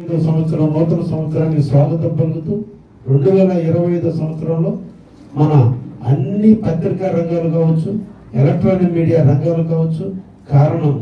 సంవత్సరం నూతన సంవత్సరానికి స్వాగతం పలుకుతూ రెండు వేల ఇరవై ఐదు సంవత్సరంలో మన అన్ని పత్రికా రంగాలు కావచ్చు ఎలక్ట్రానిక్ మీడియా రంగాలు కావచ్చు కారణం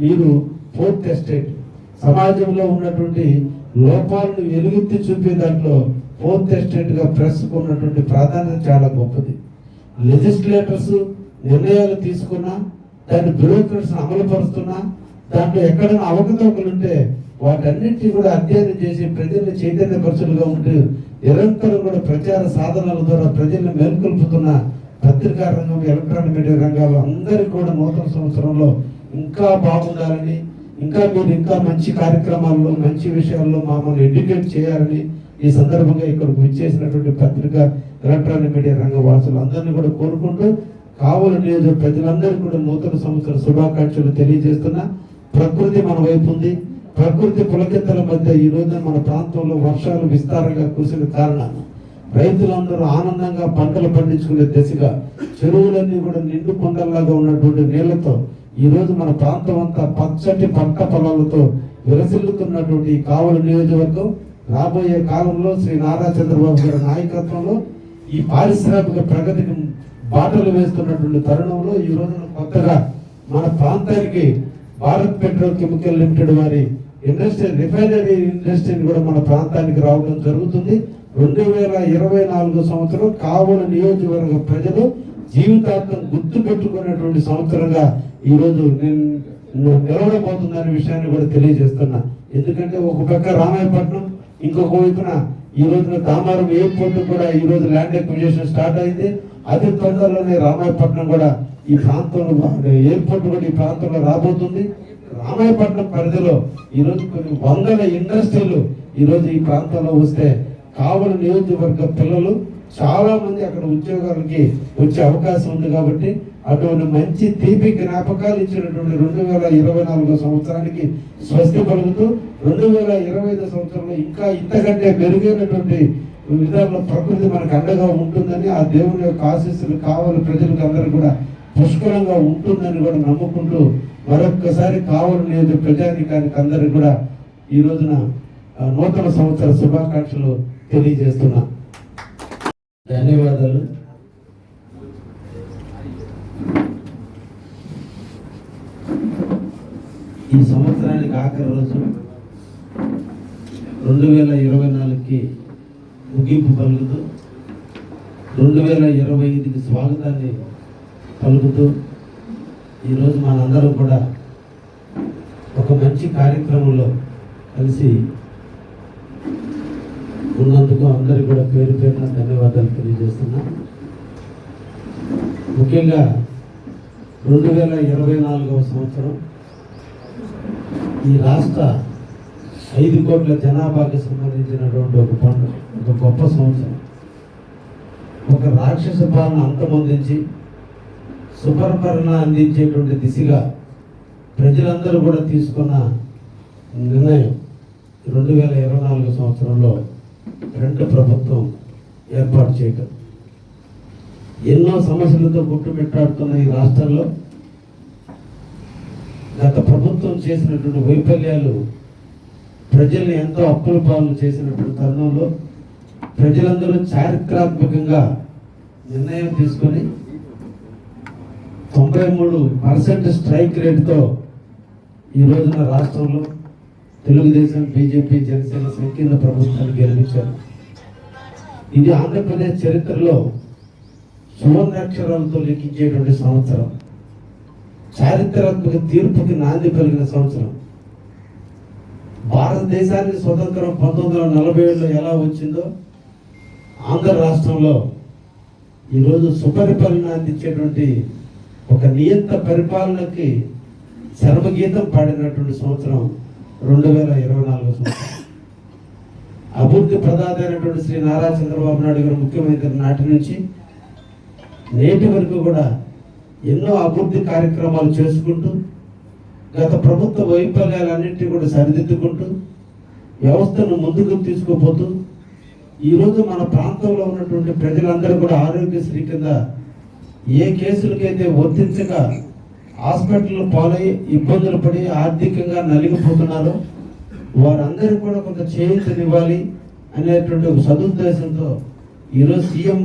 మీరు ఫోర్త్ ఎస్టేట్. సమాజంలో ఉన్నటువంటి లోపాలను వెలుగెత్తి చూపే దాంట్లో ఫోర్త్ ఎస్టేట్గా ప్రెస్కు ఉన్నటువంటి ప్రాధాన్యత చాలా గొప్పది. లెజిస్లేటర్స్ నిర్ణయాలు తీసుకున్నా దాన్ని బ్యూరోక్రట్స్ అమలుపరుస్తున్నా దాంట్లో ఎక్కడైనా అవకతవకలు ఉంటే వాటన్నింటినీ కూడా అధ్యయనం చేసి ప్రజల్ని చైతన్యపరచులుగా ఉంటూ నిరంతరం కూడా ప్రచార సాధనాల ద్వారా ప్రజల్ని మేల్కొల్పుతున్న పత్రికా రంగం ఎలక్ట్రానిక్ మీడియా రంగాలు అందరికీ కూడా నూతన సంవత్సరంలో ఇంకా బాగుండాలని ఇంకా మీరు ఇంకా మంచి కార్యక్రమాల్లో మంచి విషయాల్లో మమ్మల్ని ఎడ్యుకేట్ చేయాలని ఈ సందర్భంగా ఇక్కడికి విచ్చేసినటువంటి పత్రిక ఎలక్ట్రానిక్ మీడియా రంగ వాసులు అందరినీ కూడా కోరుకుంటూ కావలి నియోజక ప్రజలందరికీ కూడా నూతన సంవత్సర శుభాకాంక్షలు తెలియజేస్తున్నా. ప్రకృతి మన వైపు ఉంది. ప్రకృతి పులకెత్తల మధ్య ఈ రోజున మన ప్రాంతంలో వర్షాలు విస్తారంగా కురిసిన కారణాన రైతులందరూ ఆనందంగా పంటలు పండించుకునే దిశగా చెరువులన్నీ కూడా నిండు కొండల్లాగా ఉన్నటువంటి నీళ్ళతో ఈ రోజు మన ప్రాంతం అంతా పచ్చటి పంట పొలాలతో విరసిల్లుతున్నటువంటి కావలి నియోజకవర్గం. రాబోయే కాలంలో శ్రీ నారా చంద్రబాబు గారి నాయకత్వంలో ఈ పారిశ్రామిక ప్రగతికి బాటలు వేస్తున్నటువంటి తరుణంలో ఈ రోజున కొత్తగా మన ప్రాంతానికి భారత్ పెట్రోల్ కెమికల్ లిమిటెడ్ వారి ఇండస్ట్రీ రిఫైనరీ ఇండస్ట్రీని కూడా మన ప్రాంతానికి రావడం జరుగుతుంది. రెండు వేల ఇరవై నాలుగు సంవత్సరం కావుల నియోజకవర్గ ప్రజలు జీవితాంతం గుర్తు పెట్టుకున్నటువంటి సంవత్సరంగా ఈరోజు నేను నిలవడబోతుందనే విషయాన్ని కూడా తెలియజేస్తున్నా. ఎందుకంటే ఒక పక్క రామాయపట్నం ఇంకొక వైపున ఈ రోజున దామారం ఎయిర్పోర్ట్ కూడా ఈ రోజు ల్యాండ్ ఎక్విజిషన్ స్టార్ట్ అయింది. అతి తొందరలోనే రామాయపట్నం కూడా ఈ ప్రాంతంలో ఎయిర్పోర్ట్ కూడా ఈ ప్రాంతంలో రాబోతుంది. రామాయపట్నం పరిధిలో ఈ రోజు కొన్ని వందల ఇండస్ట్రీలు ఈరోజు ఈ ప్రాంతంలో వస్తే కావలి నియోజకవర్గ పిల్లలు చాలా మంది అక్కడ ఉద్యోగాలకి వచ్చే అవకాశం ఉంది కాబట్టి అటువంటి మంచి తీపి జ్ఞాపకాలు ఇచ్చినటువంటి రెండు వేల ఇరవై నాలుగో సంవత్సరానికి స్వస్తి పలుకుతూ రెండు వేల ఇరవై ఐదో సంవత్సరంలో ఇంకా ఇంతకంటే మెరుగైనటువంటి విధాల్లో ప్రకృతి మనకు అండగా ఉంటుందని ఆ దేవుని యొక్క ఆశీస్సులు కావాలి ప్రజలకు అందరూ కూడా పుష్కలంగా ఉంటుందని కూడా నమ్ముకుంటూ మరొక్కసారి కావలి నియోజక ప్రజానికానికి అందరికి కూడా ఈ రోజున నూతన సంవత్సర శుభాకాంక్షలు తెలియజేస్తున్నా. ధన్యవాదాలు. ఈ సంవత్సరానికి ఆఖరి రోజు రెండు వేల ఇరవై నాలుగుకి ముగింపు పలుకుతూ రెండు వేల ఇరవై ఐదుకి స్వాగతాన్ని పలుకుతూ ఈరోజు మనందరం కూడా ఒక మంచి కార్యక్రమంలో కలిసి ఉన్నందుకు అందరికీ కూడా పేరు పేరున ధన్యవాదాలు తెలియజేస్తున్నా. ముఖ్యంగా రెండు వేల ఇరవై నాలుగవ సంవత్సరం ఈ రాష్ట్ర ఐదు కోట్ల జనాభాకి సంబంధించినటువంటి ఒక పండుగ ఒక గొప్ప సంవత్సరం. ఒక రాక్షస పాలన అంతమొందించి సుపరిపాలన అందించేటువంటి దిశగా ప్రజలందరూ కూడా తీసుకున్న నిర్ణయం రెండు వేల ఇరవై నాలుగు సంవత్సరంలో రెండు ప్రభుత్వం ఏర్పాటు చేయటం. ఎన్నో సమస్యలతో గుట్టుమిట్టాడుతున్న ఈ రాష్ట్రంలో గత ప్రభుత్వం చేసినటువంటి వైఫల్యాలు ప్రజల్ని ఎంతో అప్పుల పాలు చేసినటువంటి తరుణంలో ప్రజలందరూ చారిత్రాత్మకంగా నిర్ణయం తీసుకొని తొంభై మూడు పర్సెంట్ స్ట్రైక్ రేట్తో ఈ రోజున రాష్ట్రంలో తెలుగుదేశం బీజేపీ జనసేన సంకీర్ణ ప్రభుత్వాన్ని గెలిపించారు. ఇది ఆంధ్రప్రదేశ్ చరిత్రలో సువర్ణాక్షరాలతో లిఖించేటువంటి సంవత్సరం. చారిత్రాత్మక తీర్పుకి నాంది పలికిన సంవత్సరం. భారతదేశానికి స్వతంత్రం పంతొమ్మిది వందల నలభై ఏడులో ఎలా వచ్చిందో ఆంధ్ర రాష్ట్రంలో ఈరోజు సుపరిపాలన అందించేటువంటి ఒక నియంత పరిపాలనకి సర్వగీతం పాడినటువంటి సంవత్సరం రెండు వేల ఇరవై నాలుగో సంవత్సరం. అభివృద్ధి ప్రదాత అయినటువంటి శ్రీ నారా చంద్రబాబు నాయుడు గారు ముఖ్యమంత్రి నాటి నుంచి నేటి వరకు కూడా ఎన్నో అభివృద్ధి కార్యక్రమాలు చేసుకుంటూ గత ప్రభుత్వ వైఫల్యాలన్నింటినీ కూడా సరిదిద్దుకుంటూ వ్యవస్థను ముందుకు తీసుకుపోతూ ఈరోజు మన ప్రాంతంలో ఉన్నటువంటి ప్రజలందరూ కూడా ఆరోగ్యశ్రీ కింద ఏ కేసులకైతే వర్తించక హాస్పిటల్ పాలై ఇబ్బందులు పడి ఆర్థికంగా నలిగిపోతున్నారో వారందరూ కూడా కొంత చేయూతనివ్వాలి అనేటువంటి ఒక సదుద్దేశంతో ఈరోజు సీఎం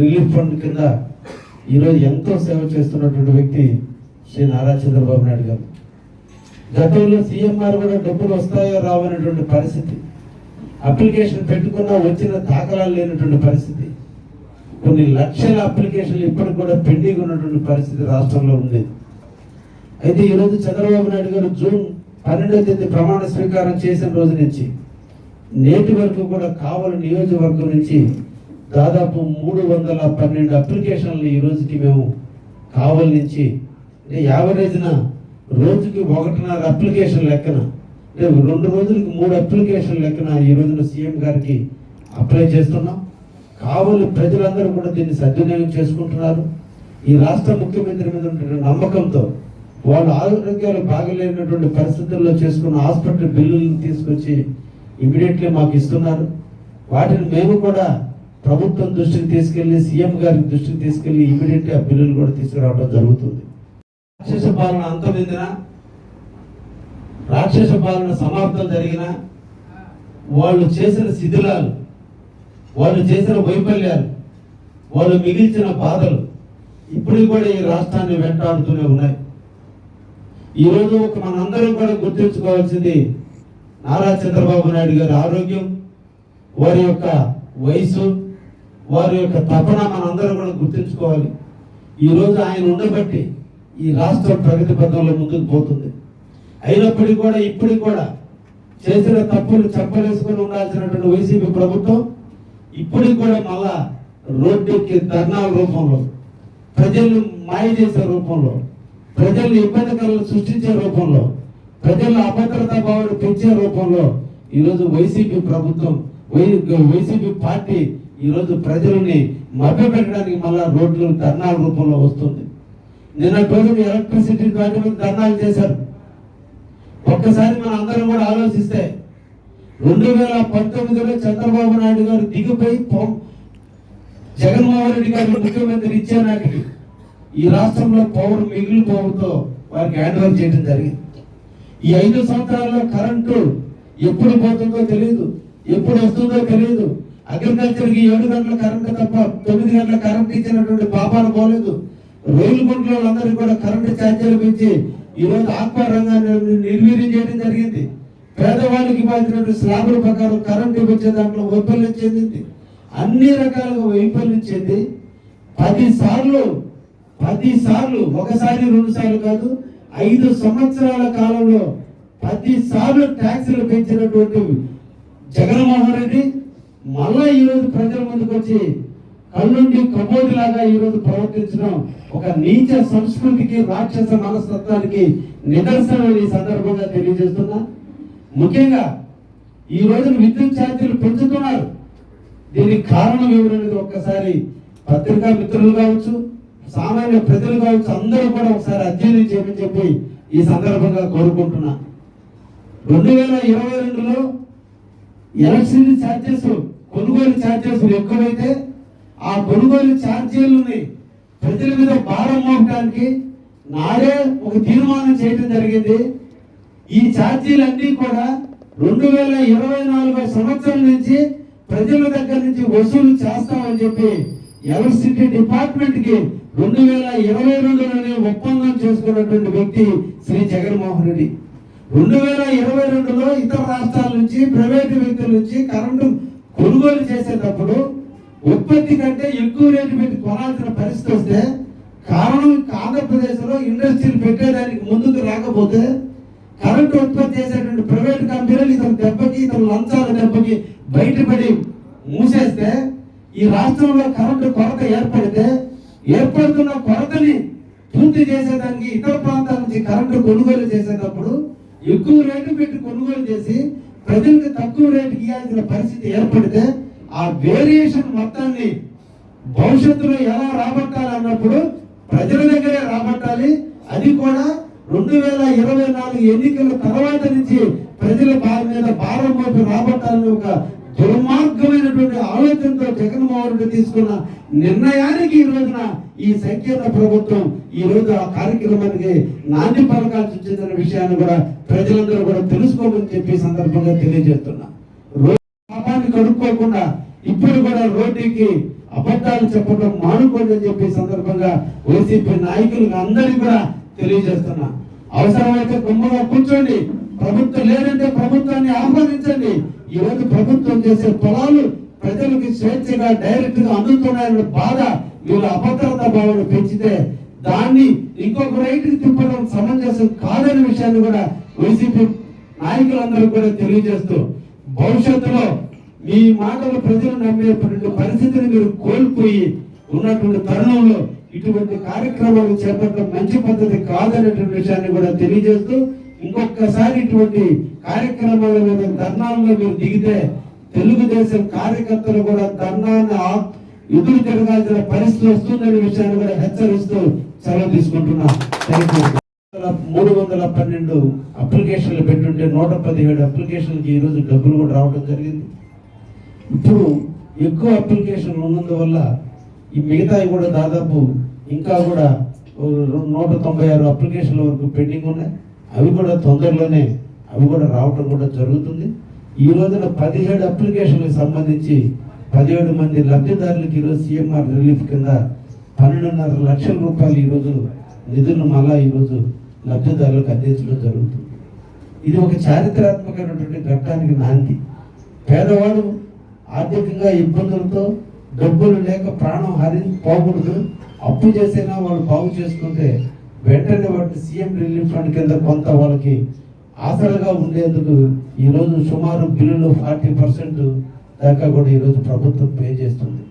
రిలీఫ్ ఫండ్ కింద ఈరోజు ఎంతో సేవ చేస్తున్నటువంటి వ్యక్తి శ్రీ నారా చంద్రబాబు నాయుడు గారు. గతంలో సీఎంఆర్ కూడా డబ్బులు వస్తాయో రావనేటువంటి పరిస్థితి. అప్లికేషన్ పెట్టుకున్నా వచ్చిన దాఖలాలు లేనటువంటి పరిస్థితి. కొన్ని లక్షల అప్లికేషన్లు ఇప్పటికి కూడా పెండింగ్ ఉన్నటువంటి పరిస్థితి రాష్ట్రంలో ఉంది. అయితే ఈరోజు చంద్రబాబు నాయుడు గారు జూన్ పన్నెండవ తేదీ ప్రమాణ స్వీకారం చేసిన రోజు నుంచి నేటి వరకు కూడా కావలి నియోజకవర్గం నుంచి దాదాపు మూడు వందల పన్నెండు అప్లికేషన్లు ఈ రోజుకి మేము కావలి నుంచి అంటే యావరేజ్న రోజుకి ఒకటిన్నర అప్లికేషన్ లెక్కన అంటే రెండు రోజులకు మూడు అప్లికేషన్ లెక్కన ఈ రోజున సీఎం గారికి అప్లై చేస్తున్నాం. కావలి ప్రజలందరూ కూడా దీన్ని సద్వినియోగం చేసుకుంటున్నారు. ఈ రాష్ట్ర ముఖ్యమంత్రి మీద ఉంటున్న నమ్మకంతో వాళ్ళు ఆరోగ్యాలు బాగలేనటువంటి పరిస్థితుల్లో చేసుకున్న హాస్పిటల్ బిల్లులను తీసుకొచ్చి ఇమీడియట్లీ మాకు ఇస్తున్నారు. వాటిని మేము కూడా ప్రభుత్వం దృష్టికి తీసుకెళ్ళి సీఎం గారి దృష్టికి తీసుకెళ్ళి ఇమీడియట్లీ ఆ బిల్లులు కూడా తీసుకురావడం జరుగుతుంది. రాక్షస పాలన అంతమిందిన రాక్షస పాలన సమాప్తం జరిగిన వాళ్ళు చేసిన శిథిలాలు వాళ్ళు చేసిన వైఫల్యాలు వాళ్ళు మిగిల్చిన బాధలు ఇప్పటికి కూడా ఈ రాష్ట్రాన్ని వెంటాడుతూనే ఉన్నాయి. ఈరోజు ఒక మనందరం కూడా గుర్తుంచుకోవాల్సింది నారా చంద్రబాబు నాయుడు గారి ఆరోగ్యం వారి యొక్క వయసు వారి యొక్క తపన మనందరం కూడా గుర్తుంచుకోవాలి. ఈరోజు ఆయన ఉండబట్టి ఈ రాష్ట్రం ప్రగతి పథంలో ముందుకు పోతుంది. అయినప్పటికీ కూడా ఇప్పటికి కూడా చేసిన తప్పులు చెప్పలేసుకొని ఉండాల్సినటువంటి వైసీపీ ప్రభుత్వం ఇప్పటికి కూడా మళ్ళా రోడ్డుకి ధర్నాల రూపంలో ప్రజలు మాయ చేసే రూపంలో ప్రజలు ఇబ్బందికరాలు సృష్టించే రూపంలో ప్రజలు అభద్రతా భావాలు పెంచే రూపంలో ఈరోజు వైసీపీ ప్రభుత్వం వై- వైసీపీ పార్టీ ఈరోజు ప్రజలని మభ్యపెట్టడానికి మళ్ళా రోడ్లు ధర్నాల రూపంలో వస్తుంది. నిన్న ప్రజలు ఎలక్ట్రిసిటీ వాటి మీద ధర్నాలు చేశారు. ఒక్కసారి మన అందరం కూడా ఆలోచిస్తే రెండు వేల పంతొమ్మిదిలో చంద్రబాబు నాయుడు గారు దిగిపోయి జగన్మోహన్ రెడ్డి గారు ముఖ్యమంత్రి ఇచ్చే నాటికి ఈ రాష్ట్రంలో పవర్ మిగిలిపోవడంతో వారికి హ్యాండ్ ఓవర్ చేయడం జరిగింది. ఈ ఐదు సంవత్సరాల్లో కరెంటు ఎప్పుడు పోతుందో తెలియదు ఎప్పుడు వస్తుందో తెలియదు అగ్రికల్చర్కి ఏడు గంటల కరెంటు తప్ప తొమ్మిది గంటల కరెంట్ ఇచ్చినటువంటి పాపాలు పోలేదు. రైలు గుంట్లో వాళ్ళందరికీ కూడా కరెంటు ఛార్జీలు పెంచి ఈ ఆత్మ రంగాన్ని నిర్వీర్యం చేయడం జరిగింది. పేదవాళ్ళకి ఇవ్వాల్సినటువంటి స్లాబుల ప్రకారం కరెంటు ఇవ్వచ్చే దాంట్లో వైఫల్యం చెందింది. అన్ని రకాలుగా వైఫల్యం చెంది పది సార్లు పది సార్లు ఒకసారి రెండు సార్లు కాదు ఐదు సంవత్సరాల కాలంలో పది సార్లు ట్యాక్సులు పెంచినటువంటి జగన్మోహన్ రెడ్డి మళ్ళా ఈ రోజు ప్రజల ముందుకు వచ్చి కళ్ళుండి కబోది లాగా ఈ రోజు ప్రవర్తించడం ఒక నీచ సంస్కృతికి రాక్షస మనస్తత్వానికి నిదర్శనం ఈ సందర్భంగా తెలియజేస్తున్నా. ముఖ్యంగా ఈ రోజున విద్యుత్ ఛార్జీలు పెంచుతున్నారు. దీనికి కారణం ఎవరనేది ఒక్కసారి పత్రికా మిత్రులు కావచ్చు సామాన్య ప్రజలు కావచ్చు అందరూ కూడా ఒకసారి అధ్యయనం చేయమని చెప్పి ఈ సందర్భంగా కోరుకుంటున్నా. రెండు వేల ఇరవై రెండులో ఎలక్ట్రిసిటీ ఛార్జెస్ కొనుగోలు ఛార్జెస్ ఎక్కువైతే ఆ కొనుగోలు ఛార్జీలని ప్రజల మీద భారం మోపడానికి నాడే ఒక తీర్మానం చేయడం జరిగింది. ఈ ఛార్జీలన్నీ కూడా రెండు వేల ఇరవై నాలుగో సంవత్సరం నుంచి ప్రజల దగ్గర నుంచి వసూలు చేస్తామని చెప్పి ఎలక్ట్రిసిటీ డిపార్ట్మెంట్కి రెండు వేల ఇరవై రెండులోనే ఒప్పందం చేసుకున్నటువంటి వ్యక్తి శ్రీ జగన్మోహన్ రెడ్డి. రెండు వేల ఇరవై రెండులో ఇతర రాష్ట్రాల నుంచి ప్రైవేటు వ్యక్తుల నుంచి కరెంటు కొనుగోలు చేసేటప్పుడు ఉత్పత్తి కంటే ఎక్కువ రేటు పెట్టి కొనాల్సిన పరిస్థితి వస్తే కారణం ఆంధ్రప్రదేశ్లో ఇండస్ట్రీలు పెట్టేదానికి ముందుకు రాకపోతే కరెంటు ఉత్పత్తి చేసేటువంటి ప్రైవేట్ కంపెనీలు ఇతను దెబ్బకి ఇతను లంచాల దెబ్బకి బయటపడి మూసేస్తే ఈ రాష్ట్రంలో కరెంటు కొరత ఏర్పడితే ఏర్పడుతున్న కొరతని పూర్తి చేసేదానికి ఇతర ప్రాంతాల నుంచి కరెంటు కొనుగోలు చేసేటప్పుడు ఎక్కువ రేటు పెట్టి కొనుగోలు చేసి ప్రజలకు తక్కువ రేటుకి ఇవ్వాల్సిన పరిస్థితి ఏర్పడితే ఆ వేరియేషన్ మొత్తాన్ని భవిష్యత్తులో ఎలా రాబట్టాలి అన్నప్పుడు ప్రజల దగ్గరే రాబట్టాలి. అది కూడా రెండు వేల ఇరవై నాలుగు ఎన్నికల తర్వాత నుంచి ప్రజల భారం మీద భారం మోపి రాబట్టాలని ఒక దుర్మార్గమైనటువంటి ఆలోచనతో జగన్మోహన్ రెడ్డి తీసుకున్న నిర్ణయానికి ఈ రోజున ఈ సంకీర్ణ ప్రభుత్వం ఈ రోజు ఆ కార్యక్రమానికి నాంది పలకాల్సి వచ్చిందన్న విషయాన్ని కూడా ప్రజలందరూ కూడా తెలుసుకోమని చెప్పి సందర్భంగా తెలియజేస్తున్నా. రోడ్డు పాపాన్ని కడుక్కోకుండా ఇప్పుడు కూడా రోడ్డుకి అబద్ధాలు చెప్పడం మానుకోండి అని చెప్పి సందర్భంగా వైసీపీ నాయకులకు అందరికీ కూడా తెలియజేస్తున్నా. అవసరమైతే గుమ్మలో కూర్చోండి. ప్రభుత్వం లేదంటే ప్రభుత్వాన్ని ఆహ్వానించండి. ఈ రోజు ప్రభుత్వం చేసే పొలాలు ప్రజలకు స్వేచ్ఛగా డైరెక్ట్గా అందుతున్నాయన్న బాధ వీళ్ళు అభద్రతా భావన పెంచితే దాన్ని ఇంకొక రైట్ తిప్పడం సమంజసం కాదనే విషయాన్ని కూడా వైసీపీ నాయకులందరూ కూడా తెలియజేస్తూ భవిష్యత్తులో మీ మాటలు ప్రజలు నమ్మేటువంటి పరిస్థితిని మీరు కోల్పోయి ఉన్నటువంటి తరుణంలో ఇటువంటి కార్యక్రమాలు చేపట్టడం మంచి పద్ధతి కాదనేటువంటి విషయాన్ని కూడా తెలియజేస్తూ ఇంకొకసారి ఇటువంటి కార్యక్రమాల మీద ధర్నాల్లో మీరు దిగితే తెలుగుదేశం కార్యకర్తలు కూడా ధర్నాన్ని ఎదురు తిరగాల్సిన పరిస్థితి వస్తుందనే విషయాన్ని కూడా హెచ్చరిస్తూ సెలవు తీసుకుంటున్నా. మూడు వందల పన్నెండు అప్లికేషన్లు పెట్టుంటే నూట పదిహేడు అప్లికేషన్కి ఈ రోజు డబ్బులు కూడా రావడం జరిగింది. ఇప్పుడు ఎక్కువ అప్లికేషన్లు ఉన్నందువల్ల ఈ మిగతావి కూడా దాదాపు ఇంకా కూడా ఓ నూట తొంభై ఆరు అప్లికేషన్ల వరకు పెండింగ్ ఉన్నాయి. అవి కూడా తొందరలోనే అవి కూడా రావటం కూడా జరుగుతుంది. ఈ రోజున పదిహేడు అప్లికేషన్లకు సంబంధించి పదిహేడు మంది లబ్ధిదారులకు ఈరోజు సీఎంఆర్ రిలీఫ్ కింద పన్నెండున్నర లక్షల రూపాయలు ఈరోజు నిధులను మళ్ళా ఈరోజు లబ్ధిదారులకు అందించడం జరుగుతుంది. ఇది ఒక చారిత్రాత్మకమైనటువంటి ఘట్టానికి నాంది. పేదవాడు ఆర్థికంగా ఇబ్బందులతో డబ్బులు లేక ప్రాణం హరి పోకూడదు. అప్పు చేసినా వాళ్ళు బాగు చేసుకుంటే వెంటనే వాటి సీఎం రిలీఫ్ ఫండ్ కింద కొంత వాళ్ళకి ఆసరగా ఉండేందుకు ఈరోజు సుమారు బిల్లులు ఫార్టీ పర్సెంట్ దాకా కూడా ఈరోజు ప్రభుత్వం పే చేస్తుంది.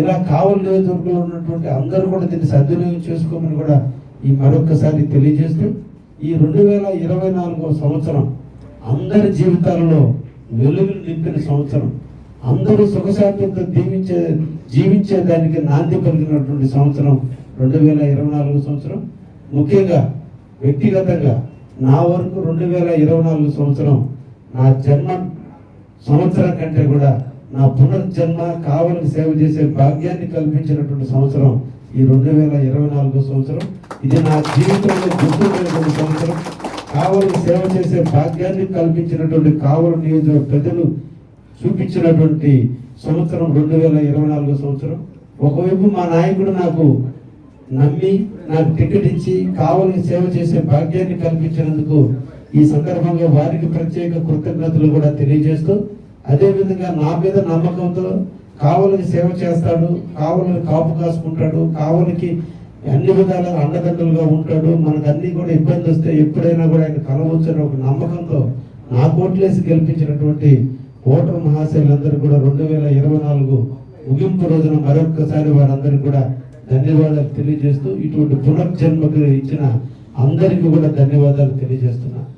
ఇలా కావలి నియోజకవర్గంలో ఉన్నటువంటి అందరూ కూడా దీన్ని సద్వినియోగం చేసుకోమని కూడా ఈ మరొకసారి తెలియజేస్తూ ఈ రెండు వేల ఇరవై నాలుగో సంవత్సరం అందరి జీవితాలలో వెలుగులు నింపిన సంవత్సరం. అందరూ సుఖశాంతులతో దీవించే జీవించే దానికి నాంది పలికినటువంటి సంవత్సరం రెండు వేల ఇరవై నాలుగు సంవత్సరం. ముఖ్యంగా వ్యక్తిగతంగా నా వరకు రెండు వేల ఇరవై నాలుగు సంవత్సరం నా జన్మ సంవత్సరం కంటే కూడా నా పునర్జన్మ కావలికి సేవ చేసే భాగ్యాన్ని కల్పించినటువంటి సంవత్సరం ఈ రెండు వేల ఇరవై నాలుగో సంవత్సరం. ఇది నా జీవితంలో గుర్తుండేటువంటి సంవత్సరం. కావలికి సేవ చేసే భాగ్యాన్ని కల్పించినటువంటి కావలి నియోజక ప్రజలు చూపించినటువంటి సంవత్సరం రెండు వేల ఇరవై నాలుగో సంవత్సరం. ఒకవైపు మా నాయకుడు నాకు నమ్మి నాకు టికెట్ ఇచ్చి కావలికి సేవ చేసే భాగ్యాన్ని కల్పించినందుకు ఈ సందర్భంగా వారికి ప్రత్యేక కృతజ్ఞతలు కూడా తెలియజేస్తూ అదేవిధంగా నా మీద నమ్మకంతో కావలికి సేవ చేస్తాడు కావలిని కాపు కాసుకుంటాడు కావలికి అన్ని విధాల అండదండలుగా ఉంటాడు మనకు అన్ని కూడా ఇబ్బంది వస్తే ఎప్పుడైనా కూడా ఆయన కలవచ్చు ఒక నమ్మకంతో నా కోట్లేసి గెలిపించినటువంటి ఓటర్ మహాశయులందరూ కూడా రెండు వేల ఇరవై నాలుగు ముగింపు రోజున మరొక్కసారి వారందరికీ కూడా ధన్యవాదాలు తెలియజేస్తూ ఇటువంటి పునర్జన్మకు ఇచ్చిన అందరికీ కూడా ధన్యవాదాలు తెలియజేస్తున్నాను